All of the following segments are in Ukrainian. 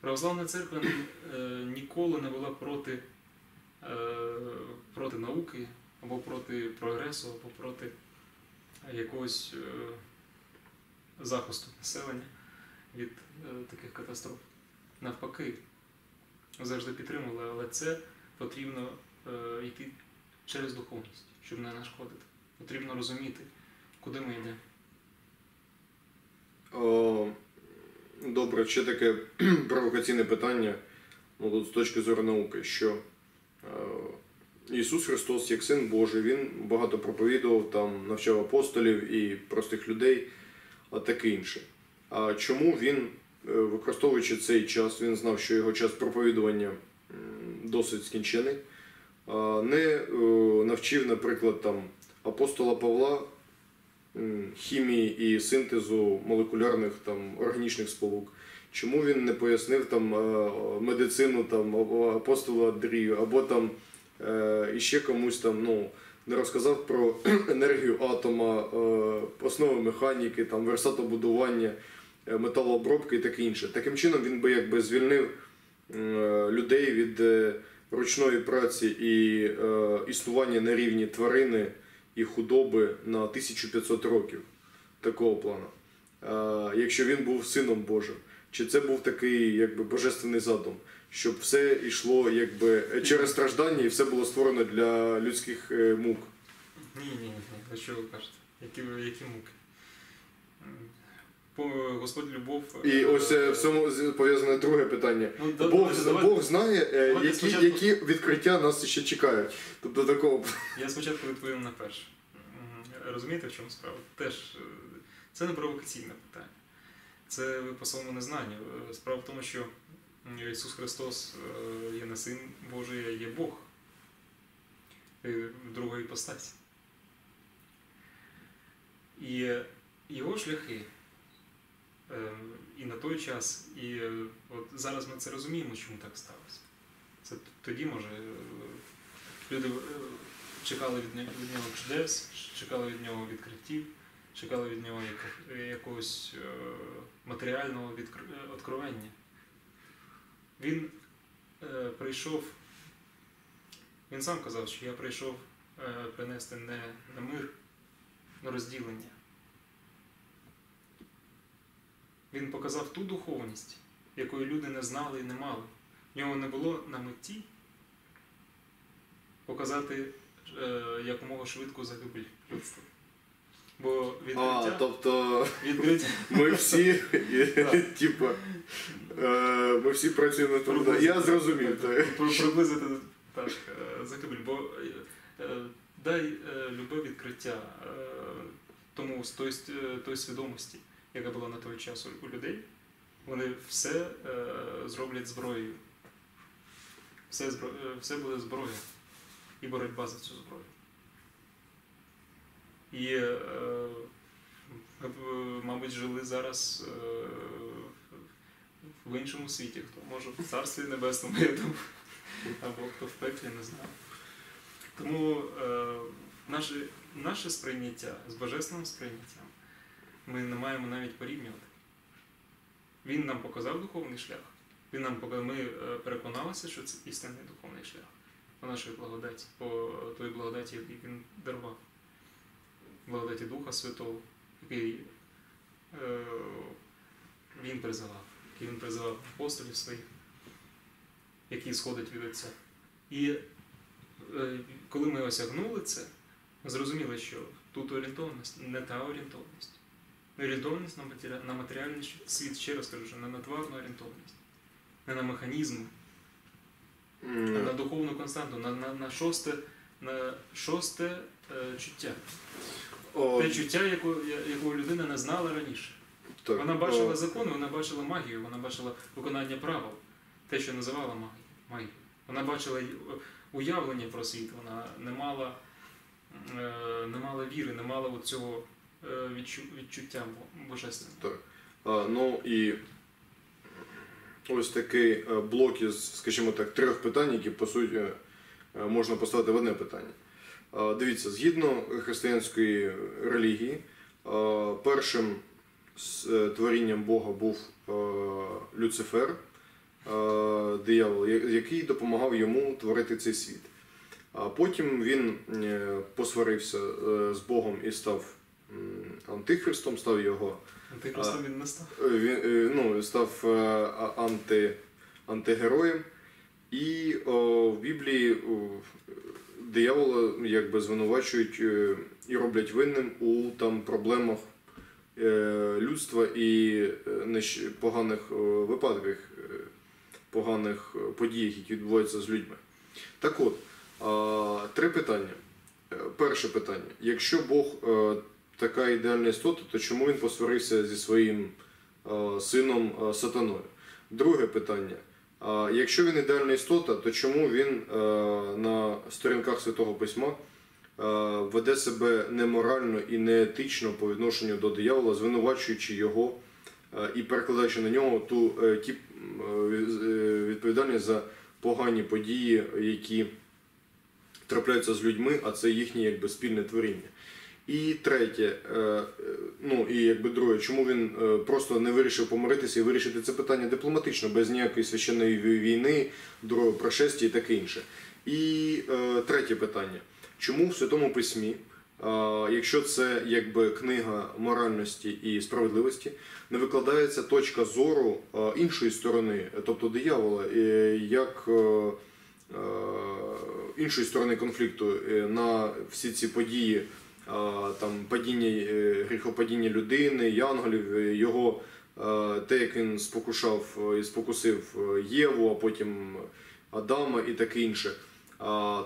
Православна церква е, ніколи не була проти, е, проти науки, або проти прогресу, або проти якогось е, захисту населення від таких катастроф. Навпаки, завжди підтримували, але це потрібно йти через духовність, щоб не нашкодити. Потрібно розуміти, куди ми йдемо. Добре, ще таке провокаційне питання ну, з точки зору науки, що е, Ісус Христос, як Син Божий, Він багато проповідував, там, навчав апостолів і простих людей, а таке інше. А чому він, е, використовуючи цей час, він знав, що його час проповідування досить скінчений, не е, навчив, наприклад, там, апостола Павла хімії і синтезу молекулярних там органічних сполук. Чому він не пояснив там е, медицину там апостолу Андрію, або там е, іще комусь там ну не розказав про енергію атома, е, основи механіки, там версатобудування, металообробки і таке інше. Таким чином він би якби звільнив людей від ручної праці і існування на рівні тварини і худоби на 1500 років такого плану. Якщо він був сином Божим, чи це був такий якби божественний задум, щоб все йшло якби через страждання і все було створено для людських е, мук? Ні, ні, ні. А що ви кажете? Які, які муки? По, Господь любов. І е, ось е, в цьому пов'язане друге питання. Ну, Бог, давайте- Бог знає, е, які, спочатку- які відкриття нас ще чекають. Тобто такого Я спочатку відповім на перше. Розумієте, в чому справа? Теж е, це не провокаційне питання. Це ви по своєму незнанню. Е, Справа в тому, що Ісус Христос е, є не син Божий, а є Бог Е, другої іпостасі. І е, його шляхи е, і на той час, і е, от зараз ми це розуміємо, чому так сталося. Це тоді, може, е, люди е, чекали від нього, чудес, чекали від нього відкриттів, чекали від нього якогось матеріального відкр- е. Він прийшов, він сам казав, що я прийшов принести не, не мир, на розділення. Він показав ту духовність, якої люди не знали і не мали. В нього не було на меті показати е, якомога швидку загибель людства. Бо а, тобто відкриття ми всі, типа, е, ми всі працюємо на тому. Я зрозумів. приблизити так, е, загибель. Бо е, дай любе відкриття тому з той, той свідомості, яка була на той час у- людей, вони все е, зроблять зброєю. Все, збро... е, все буде зброя і боротьба за цю зброю. І, е, е, мабуть, жили зараз е, в іншому світі, хто може в царстві небесному, я думаю, або хто в пеклі, не знаю. Тому е, наше, наше сприйняття з божественним сприйняттям ми не маємо навіть порівнювати. Він нам показав духовний шлях. Він нам показав, ми е, переконалися, що це істинний духовний шлях по нашій благодаті, по той благодаті, який він дарував. Благодаті Духа Святого, який е, він призивав, який він призивав апостолів своїх, який сходить від Отця. І е, коли ми осягнули це, ми зрозуміли, що тут орієнтованість не та орієнтованість. Орієнтованість на, матері... на матеріальний світ, ще раз кажу, не на тварну орієнтованість, не на механізм, а на духовну константу, на, на, на шосте, на шосте е, чуття. о, Те чуття, яко, якого людина не знала раніше. так, Вона бачила о, закон, вона бачила магію, вона бачила виконання правил, те, що називала магією. Вона бачила уявлення про світ, вона не мала, е, не мала віри, не мала цього відчуття бо- божественного. Так. А, ну і ось такий е, блок із, скажімо так, трьох питань, які по суті е, можна поставити в одне питання. А, Дивіться, згідно християнської релігії, а, першим е, творінням Бога був е, Люцифер, е, диявол, який допомагав йому творити цей світ. А потім він е, посварився е, з Богом і став антихристом, став його Ти просто він не став. Він е, ну, став е, анти, антигероєм. І о, в Біблії о, диявола якби звинувачують е, і роблять винним у там проблемах людства і поганих випадках, поганих подіях, які відбуваються з людьми. Так от, три питання. Перше питання. Якщо Бог така ідеальна істота, то чому він посварився зі своїм е, сином е, сатаною? Друге питання. Якщо він ідеальна істота, то чому він е, на сторінках Святого Письма веде себе неморально і неетично по відношенню до диявола, звинувачуючи його і перекладаючи на нього ту ті, відповідальність за погані події, які трапляються з людьми, а це їхнє якби спільне творіння. І третє, е, е, ну і якби друге, чому він е, просто не вирішив помиритися і вирішити це питання дипломатично, без ніякої священної вій- війни, другого пришестя і таке інше. І третє питання: чому в Святому Письмі, якщо це якби книга моральності і справедливості, не викладається точка зору іншої сторони, тобто диявола, як іншої сторони конфлікту на всі ці події, там падіння, е, гріхопадіння людини, янголів, е, його е, те, як він спокушав і спокусив Єву, а потім Адама і таке інше.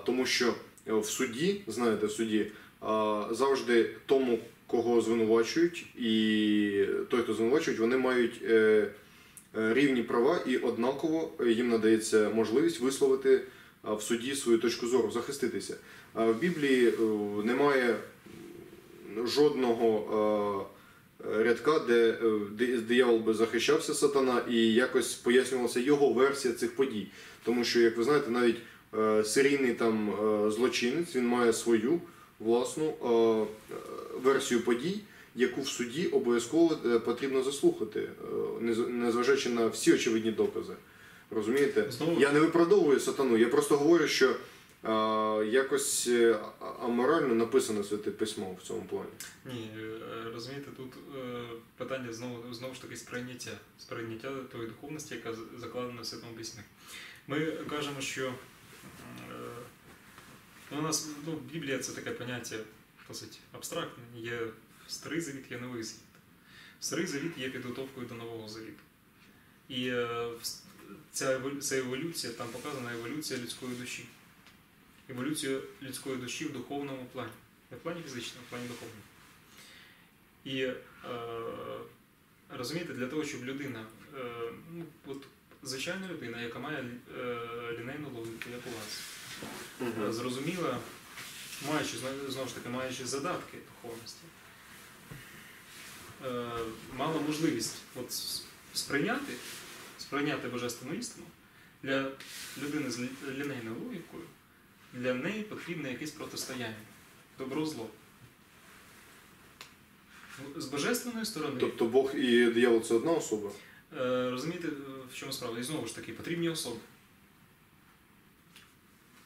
Тому що в суді, знаєте, в суді завжди тому, кого звинувачують, і той, хто звинувачують, вони мають рівні права і однаково їм надається можливість висловити в суді свою точку зору, захиститися. В Біблії немає жодного е, рядка, де е, диявол би захищався сатана і якось пояснювалася його версія цих подій. Тому що, як ви знаєте, навіть е, серійний там злочинець він має свою власну версію подій, яку в суді обов'язково потрібно заслухати, незважаючи на всі очевидні докази. Розумієте? Я не виправдовую сатану, я просто говорю, що якось е, аморально написано святе письмо в цьому плані. Ні, е, розумієте, тут е, питання знову, знову ж таки сприйняття, сприйняття тої духовності, яка закладена в Святому Письмі. Ми кажемо, що ну, у нас ну, Біблія це таке поняття досить абстрактне. Є старий завіт, є новий завіт. Старий завіт є підготовкою до нового завіту. І ця еволюція, там показана еволюція людської душі. Еволюція людської душі в духовному плані. Не в плані фізичному, в плані духовному. І е, розумієте, для того, щоб людина, е, ну, от звичайна людина, яка має е, лінейну логіку, як у вас, зрозуміла, маючи знову ж таки, маючи задатки духовності, е, мала можливість от сприйняти, сприйняти божественну істину для людини з лінейною логікою, для неї потрібне якесь протистояння, добро-зло. З божественної сторони, Тобто Бог і диявол це одна особа. е, розумієте, в чому справа? І знову ж таки, потрібні особи.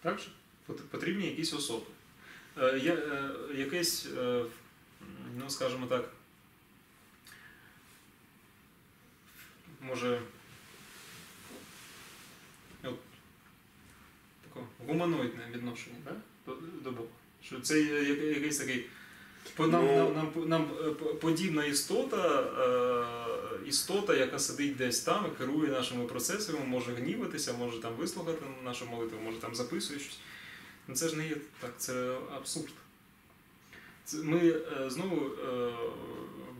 Так же? Потрібні якісь особи. Е, я, е, якесь, ну скажімо так, може, от, таке гуманоїдне відношення да? до, до Бога. Що це якийсь такий. По- Нам, Ну- нам, нам, нам е, подібна істота, е, істота, яка сидить десь там і керує нашими процесами, може гніватися, може там вислухати нашу молитву, може там записує щось. Ну це ж не є так, це абсурд. Це, ми е, знову е,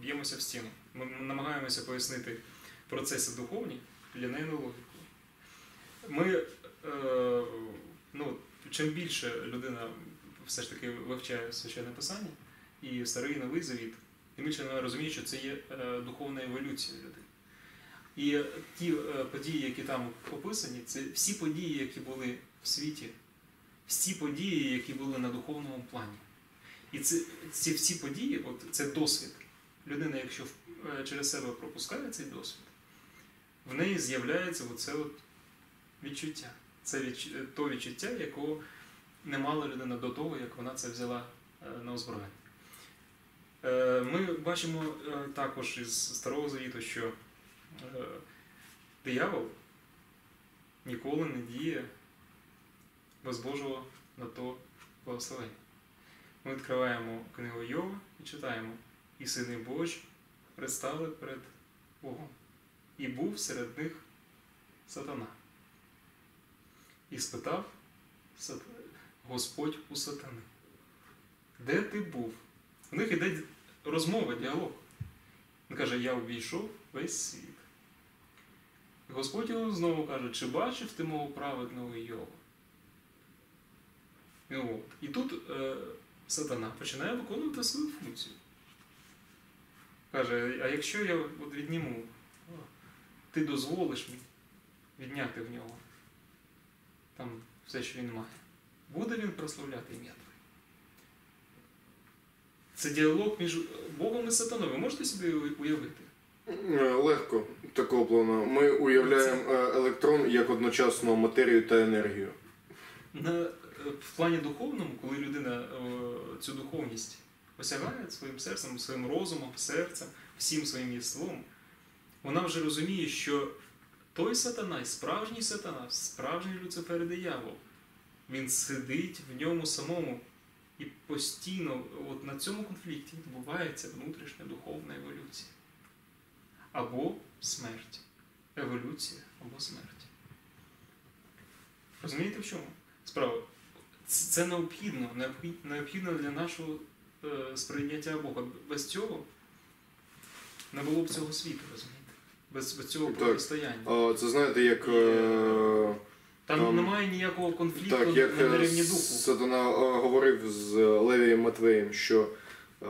б'ємося в стіну. Ми намагаємося пояснити процеси духовні лінейною логікою. Ми, ну, чим більше людина все ж таки вивчає священне писання і старий і новий завіт, тим більше вона розуміє, що це є е, духовна еволюція людини. І ті е, події, які там описані, це всі події, які були в світі, всі події, які були на духовному плані. І це, ці всі події, от, це досвід. Людина, якщо е, через себе пропускає цей досвід, в неї з'являється оце от відчуття. Це відч... то відчуття, якого не мала людина до того, як вона це взяла е, на озброєння. Е, Ми бачимо е, також із Старого Завіту, що диявол ніколи не діє без Божого на то благословення. Ми відкриваємо книгу Йова і читаємо, і сини Божі предстали перед Богом, і був серед них сатана. І спитав Господь у сатани, де ти був? У них іде розмова, діалог. Він каже, я обійшов весь світ. І Господь йому знову каже, чи бачив ти мого праведного Йова? От. І тут е, сатана починає виконувати свою функцію. Каже, а якщо я от відніму, ти дозволиш мені відняти в нього там все, що він має, буде він прославляти ім'я Твоє? Це діалог між Богом і сатаною. Ви можете собі уявити? Е, Легко такого плану. Ми уявляємо е, електрон як одночасно матерію та енергію. На, е, в плані духовному, коли людина цю духовність осягає своїм серцем, своїм розумом, серцем, всім своїм єством, вона вже розуміє, що той сатана, справжній сатана, справжній Люцифер диявол, він сидить в ньому самому. І постійно от на цьому конфлікті відбувається внутрішня духовна еволюція. Або смерть. Еволюція або смерть. Розумієте в чому? Справа. Це це необхідно, необхідно для нашого е, сприйняття Бога. Без цього не було б цього світу, розумієте? Без, без цього протистояння. Це знаєте, як. е, Там, там- немає ніякого конфлікту Так, як на, е, рівні духу. Сатана е, говорив з Левієм Матвеєм, що е,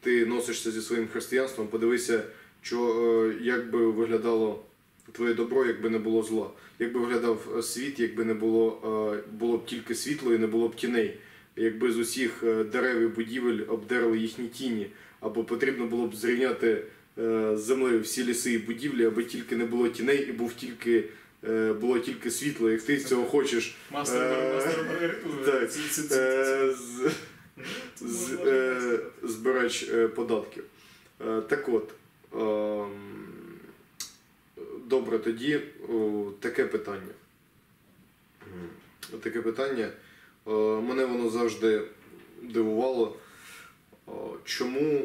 ти носишся зі своїм християнством, подивися, що, е, як би виглядало твоє добро, якби не було зла. Як би виглядав е, світ, якби не було, е, було б тільки світло і не було б тіней. Якби з усіх е, дерев і будівель обдерли їхні тіні, або потрібно було б зрівняти е, з землею всі ліси і будівлі, аби тільки не було тіней і був тільки, е, було тільки світло. Як ти цього хочеш Е, Е, е, збирач е, податків. Е, Так от, ем, добре, тоді таке питання. Таке питання. Е, Мене воно завжди дивувало. Чому е,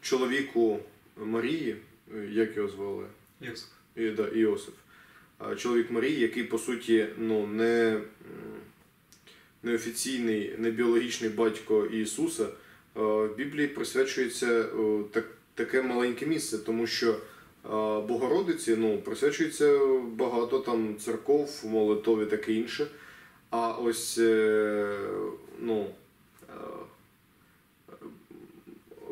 чоловіку Марії, е, як його звали? Йосип. І, да, Іосиф. Чоловік Марії, який по суті ну, не, офіційний, не біологічний батько Ісуса, е, в Біблії присвячується е, так, таке маленьке місце, тому що е, Богородиці ну, присвячується багато там церков, молитов і таке інше. А ось е, ну, е, бі-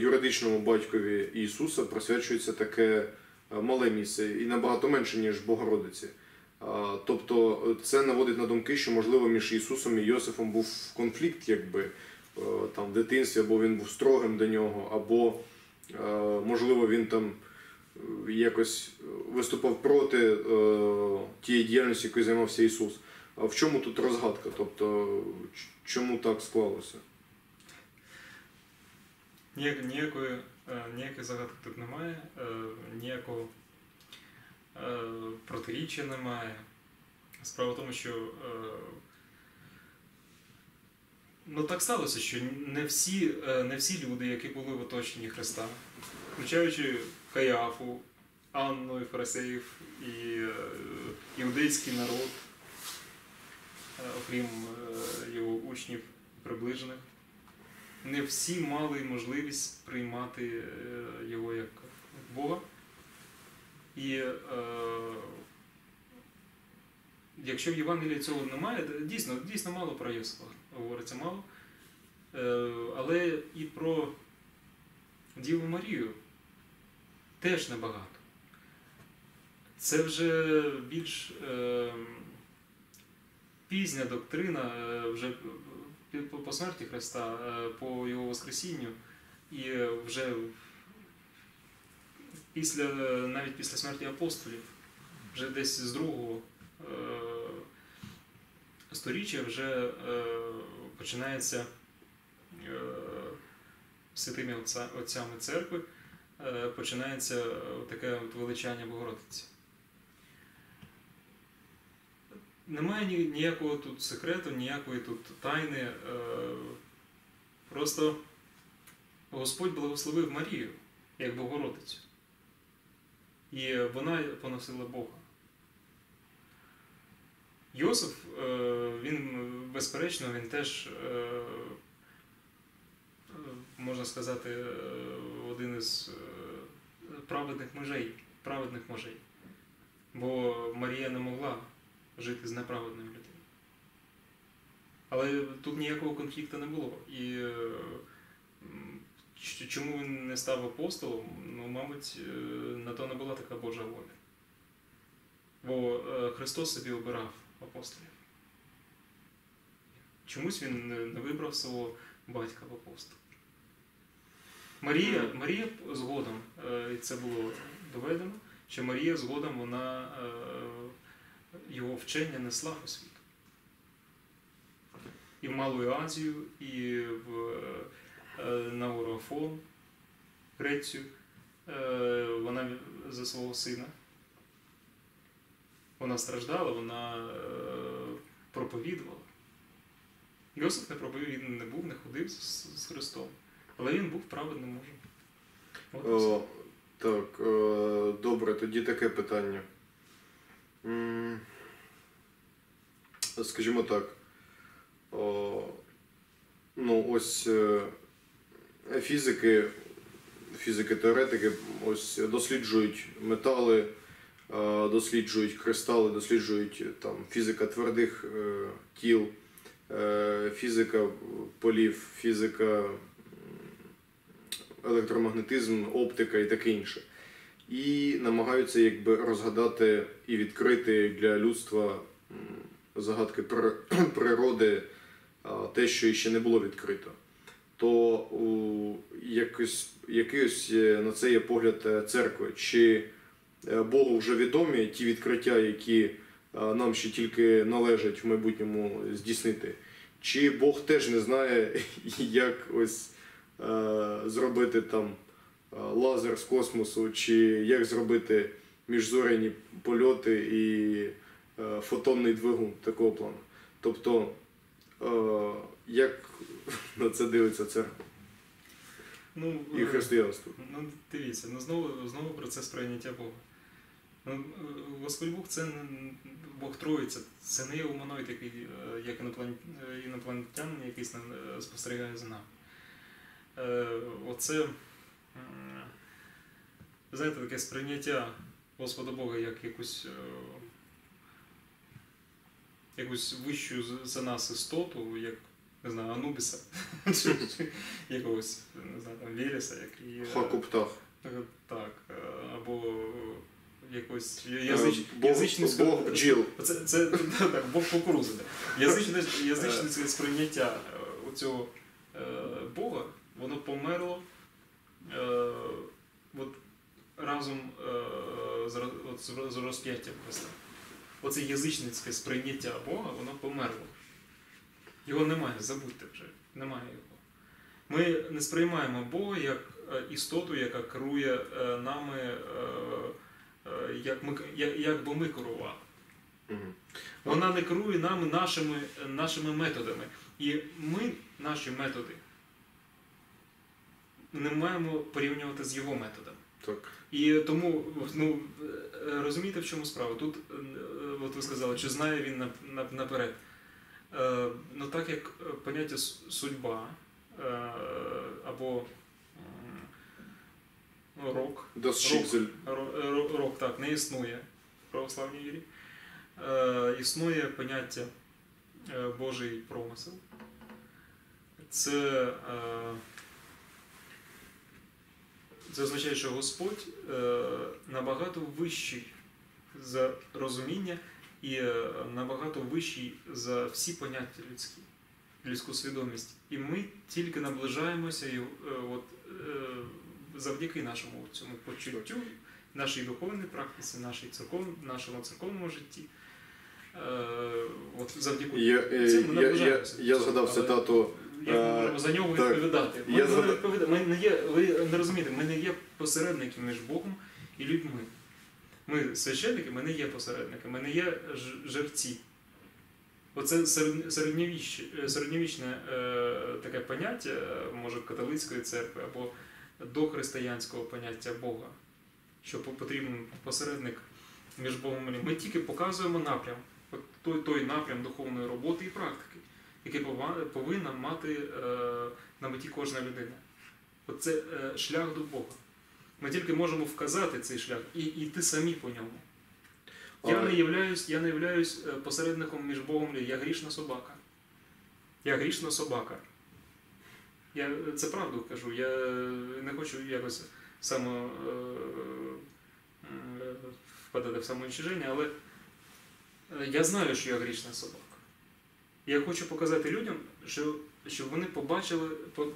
юридичному батькові Ісуса присвячується таке е, мале місце і набагато менше, ніж Богородиці. Тобто е, це наводить на думки, що можливо між Ісусом і Йосифом був конфлікт, якби е, там в дитинстві, або він був строгим до нього, або можливо він там якось виступав проти тієї діяльності, якою займався Ісус. А в чому тут розгадка? Тобто, чому так склалося? Ніяк, ніякої, е, ніяких загадок тут немає, е, ніякого е, протиріччя немає. Справа в тому, що ну, так сталося, що не всі, не всі люди, які були в оточенні Христа, включаючи Каяфу, Анну і Фарисеїв і іудейський народ, окрім його учнів приближених, не всі мали можливість приймати е, його як Бога. І е, якщо в Євангелії цього немає, дійсно, дійсно мало про Йосифа говориться мало. Е, але і про Діву Марію теж небагато. Це вже більш е, пізня доктрина, е, вже по- смерті Христа, е, по Його Воскресінню, і е, вже після, навіть після смерті апостолів, вже десь з другого е, сторіччя вже е, починається е, святими отцями церкви, е, починається таке от величання Богородиці. Немає ні- ніякого тут секрету, ніякої тут тайни. е, Просто Господь благословив Марію як Богородицю. І вона поносила Бога. Йосиф, е, він, безперечно, він теж, е, можна сказати, один із праведних мужей, праведних мужей. Бо Марія не могла жити з неправедною людиною. Але тут ніякого конфлікту не було. І е, чому він не став апостолом? Ну, мабуть, е, на то не була така Божа воля. Бо е, Христос собі обирав апостолів. Чомусь він не вибрав свого батька в апостол. Марія, Марія згодом, і це було доведено, що Марія згодом вона його вчення несла у світ. І в Малу Азію, і в, е, на Урофон, Грецію. Е, Вона за свого сина. Вона страждала, вона е, проповідувала. Йосип не проповідав, він не був, не ходив з, Христом. Але він був праведним мужем. О, так, добре, тоді таке питання. Скажімо так. Ну, ось е, фізики, фізики-теоретики ось досліджують метали, е, досліджують кристали, досліджують там фізика твердих е, тіл, фізика полів, фізика електромагнетизм, оптика і таке інше. І намагаються якби розгадати і відкрити для людства загадки природи, те, що ще не було відкрито. То якось, якийсь е, на це є погляд е, церкви. Чи е, Богу вже відомі ті відкриття, які нам ще тільки належать в майбутньому здійснити? Чи Бог теж не знає, як ось зробити там лазер з космосу, чи як зробити міжзоряні польоти і е, фотонний двигун такого плану. Тобто, е, як на це дивиться церква Ну, і е, християнство? Ну, дивіться, ну знову, знову процес прийняття Бога. Ну, е, Господь Бог це Бог Троїця, це не є уманоїд, який, е, як е, інопланетянин, який е, спостерігає за нами. Е, Оце, знаєте, таке сприйняття Господа Бога як якусь, е, якусь вищу за нас істоту, як не знаю, Анубіса, чи, якогось, не знаю, там Віліса, який. е, Хакуптах. Е, Так, або якось язич... Бог, язичницьке- Бог бджіл. Це, це так, Бог кукурузи. да. Язичне- сприйняття цього Бога, воно померло е, от, разом е, з, от, з роз- з розп'яттям Христа. Оце язичницьке сприйняття Бога, воно померло. Його немає, забудьте вже. Немає його. Ми не сприймаємо Бога як е, істоту, яка керує е, нами, е, е, як, ми, як, як би ми керували. Вона не керує нами нашими, нашими методами. І ми наші методи не маємо порівнювати з його методами. Так. І тому ну, е, розумієте, в чому справа? Тут, е, от ви сказали, чи знає він нап- нап- наперед. Е, Ну, так як поняття судьба або рок, Рок. Рок так не існує в православній вірі. Існує поняття Божий промисел. Це, це означає, що Господь е, набагато вищий за розуміння і е, набагато вищий за всі поняття людські, людську свідомість. І ми тільки наближаємося і, е, от, завдяки нашому цьому почуттю, нашій духовній практиці, нашій церков, нашому церковному житті. От завдяки Я, цим ми я, я, я згадав цитату. Як ми Е, можемо за нього так. відповідати? Ми, Я не відповіда- ми не є, ви не розумієте, ми не є посередники між Богом і людьми. Ми священники, ми не є посередники, ми не є ж- жерці. Оце серед- середньовіщ- середньовічне е, таке поняття, е, може, католицької церкви або дохристиянського поняття Бога, що по- потрібен посередник між Богом і людьми. Ми тільки показуємо напрям, от той, той напрям духовної роботи і практики, який повинна мати е, на меті кожна людина. От це е, шлях до Бога. Ми тільки можемо вказати цей шлях і йти самі по ньому. Я не являюсь, я не являюсь е, посередником між Богом і. Я грішна собака. Я грішна собака. Я це правду кажу. Я не хочу якось само впадати в самоуничиження, але я знаю, що я грішна собака. Я хочу показати людям, що, щоб вони побачили,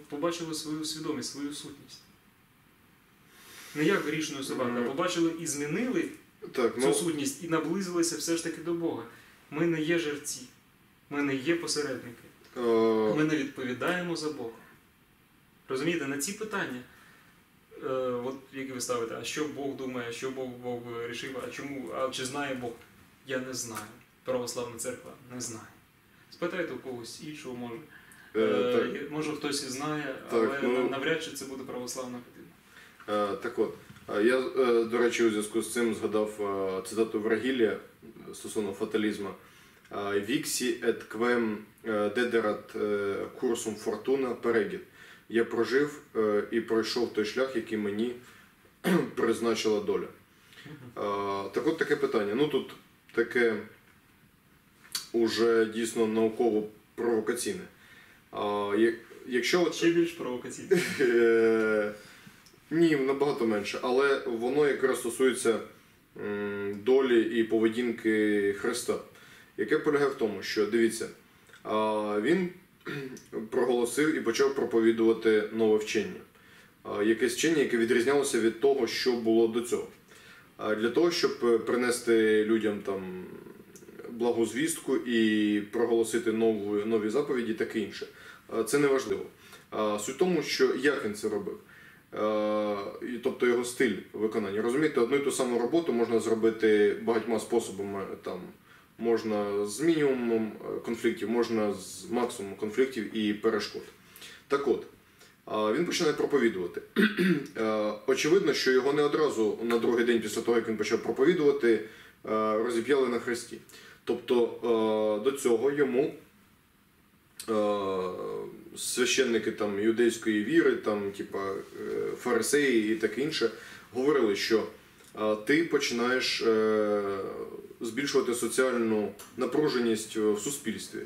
побачили свою свідомість, свою сутність. Не як грішною собакою, а побачили і змінили Так, цю ну, сутність і наблизилися все ж таки до Бога. Ми не є жерці, ми не є посередники. е, Ми не відповідаємо за Бога. Розумієте, на ці питання, е, от які ви ставите, а що Бог думає, що Бог, Бог рішив, а чому, а чи знає Бог? Я не знаю. Православна церква не знає. Спитайте у когось іншого, може. е, Е, може хтось і знає, Так, але ну- навряд чи це буде православна людина. Е, Так от, я, е, до речі, у зв'язку з цим згадав е, цитату Вергілія стосовно фаталізму. Віксі et quem е, cursum fortuna peregit. Я прожив і пройшов той шлях, який мені призначила доля. Так от таке питання. Ну тут таке уже дійсно науково-провокаційне. А, Якщо Ще більш провокаційно. Е, Ні, набагато менше. Але воно якраз стосується долі і поведінки Христа, яке полягає в тому, що дивіться, він проголосив і почав проповідувати нове вчення. Якесь вчення, яке відрізнялося від того, що було до цього. Для того, щоб е, принести людям там благу звістку і проголосити нову, нові заповіді, таке інше. Це не важливо. Суть в тому, що як він це робив. Тобто його стиль виконання. Розумієте, одну і ту саму роботу можна зробити багатьма способами. Там, можна з мінімумом е, конфліктів, можна з максимумом конфліктів і перешкод. Так от, він починає проповідувати. Очевидно, що його не одразу на другий день після того, як він почав проповідувати, розіп'яли на хресті. Тобто е, до цього йому е, священники там юдейської віри, там, типа е, фарисеї і таке інше, говорили, що ти починаєш збільшувати соціальну напруженість в суспільстві.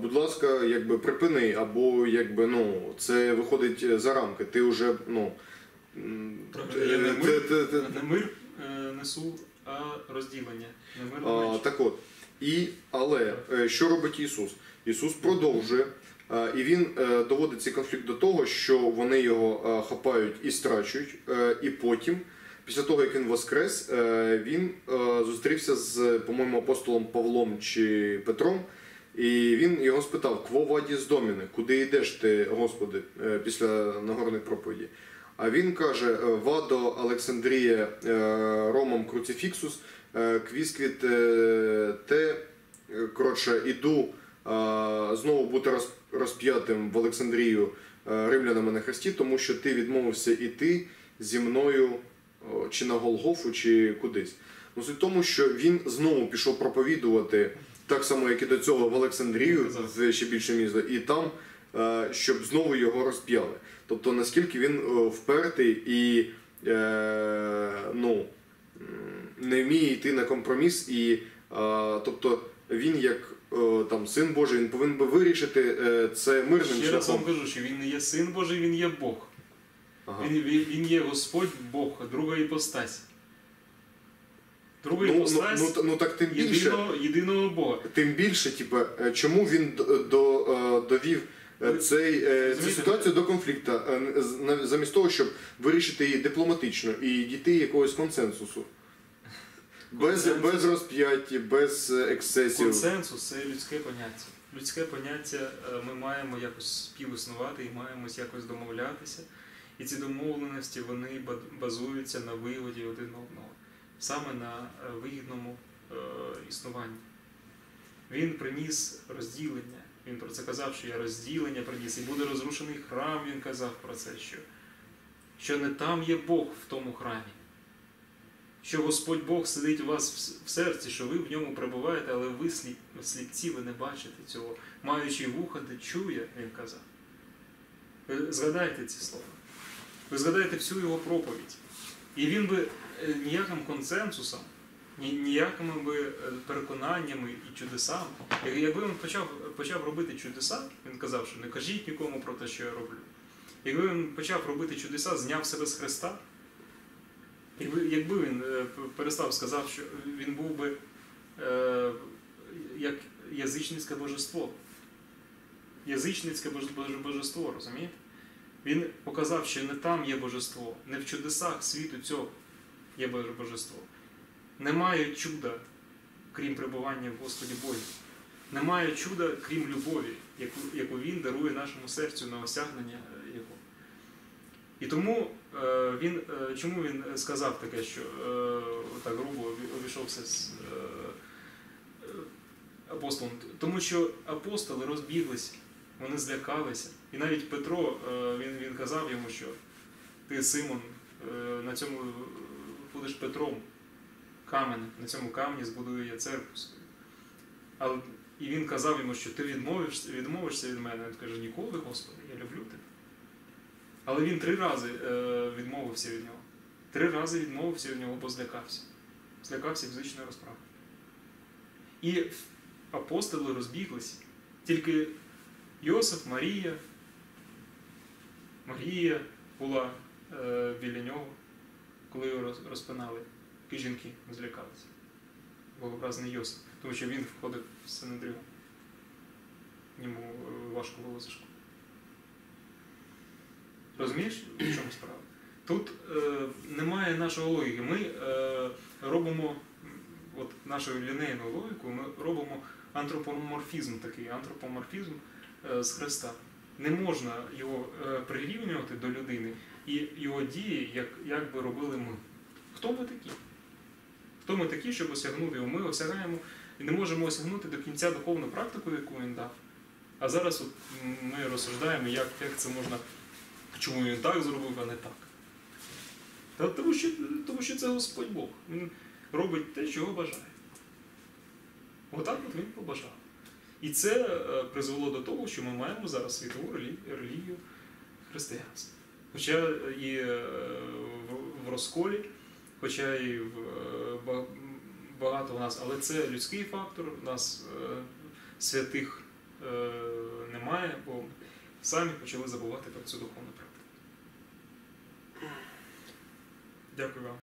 Будь ласка, якби припини, або якби ну це виходить за рамки. Ти вже ну Програє не мир, Не мир несу, а розділення. Не мир А, так от. І, але е, що робить Ісус? Ісус продовжує, е, і Він е, доводить цей конфлікт до того, що вони його хапають і страчують, і потім, після того, як він воскрес, він зустрівся з, по-моєму, апостолом Павлом чи Петром. І він його спитав: Кво вадіс доміне, куди йдеш ти, Господи, після нагорних проповіді? А він каже: Вадо Олександрія Ромом Круцифіксус, квісквіт е, те. Е, Коротше, іду е, знову бути розп'ятим в Олександрію е, римлянами на хресті, тому що ти відмовився іти зі мною чи на Голгофу, чи кудись. Ну, суть в тому, що він знову пішов проповідувати так само, як і до цього в Олександрію, в ще більше місто, і там, е, щоб знову його розп'яли. Тобто, наскільки він е, впертий і е, ну, не вміє йти на компроміс, і е, тобто він як е, там син Божий, він повинен би вирішити е, це мирним Ще раз вам кажу, що він не є син Божий, він є Бог. Ага. Він, він, є Господь Бог, друга іпостась. Друга Ну, ну, іпостась ну, та- ну так тим більше. єдиного, єдиного Бога. Тим більше, типу, чому він до, довів е, цей, цю ситуацію до конфлікту, замість того, щоб вирішити її дипломатично і дійти якогось консенсусу. Без, Консенсус. без розп'яття, без е, ексцесів. Консенсус це людське поняття. Людське поняття е, ми маємо якось співіснувати і маємо якось домовлятися. І ці домовленості вони базуються на вигоді один одного, саме на е, вигідному е, існуванні. Він приніс розділення. Він про це казав, що я розділення приніс, і буде розрушений храм. Він казав про це, що, що не там є Бог в тому храмі. Що Господь Бог сидить у вас в серці, що ви в ньому перебуваєте, але ви сліп, сліпці, ви не бачите цього. Маючи вуха, де чує, він казав. Ви згадайте ці слова. Ви згадаєте всю його проповідь. І він би е, ніяким консенсусом, ніякими би е, переконаннями і чудесами. Якби він почав, почав робити чудеса, він казав, що не кажіть нікому про те, що я роблю. Якби він почав робити чудеса, зняв себе з Христа, якби, якби він е, перестав, сказав, що він був би е, як язичницьке божество. Язичницьке боже- боже- божество, розумієте? Він показав, що не там є божество, не в чудесах світу цього є божество. Немає чуда, крім перебування в Господі Богі. Немає чуда, крім любові, яку, яку Він дарує нашому серцю на осягнення е. І тому е, він, е, чому він сказав таке, що е, так грубо обійшовся з апостолом? Тому що апостоли розбіглися, вони злякалися. І навіть Петро, він, він казав йому, що ти, Симон, на цьому будеш Петром, каменем, на цьому камені збудую я церкву. Але і він казав йому, що ти відмовишся, відмовишся від мене. Він каже, ніколи, Господи, я люблю тебе. Але він три рази е, відмовився від нього. Три рази відмовився від нього, бо злякався. Злякався фізичної розправи. І апостоли розбіглися. Тільки Йосиф, Марія, Марія була е, біля нього, коли його розпинали. І жінки злякалися. Богообразний Йосиф, тому що він входив в Синедріон. Йому е, важко було за. Розумієш, в чому справа? Тут е, немає нашої логіки. Ми е, робимо от нашою лінейною логікою, ми робимо антропоморфізм такий, антропоморфізм е, з Христа. Не можна його е, прирівнювати до людини і його дії, як, як би робили ми. Хто ми такі? Хто ми такі, щоб осягнути його? Ми осягаємо і не можемо осягнути до кінця духовну практику, яку він дав. А зараз от ми розсуждаємо, як, як це можна, чому він так зробив, а не так. Та тому, що, тому що це Господь Бог. Він робить те, чого бажає. Отак от він побажав. І це е, призвело до того, що ми маємо зараз світову релігію християнства. Хоча і е, в- розколі, хоча і в е, багато в нас, але це людський фактор, у нас святих немає, бо самі почали забувати про цю духовну практику. Дякую вам.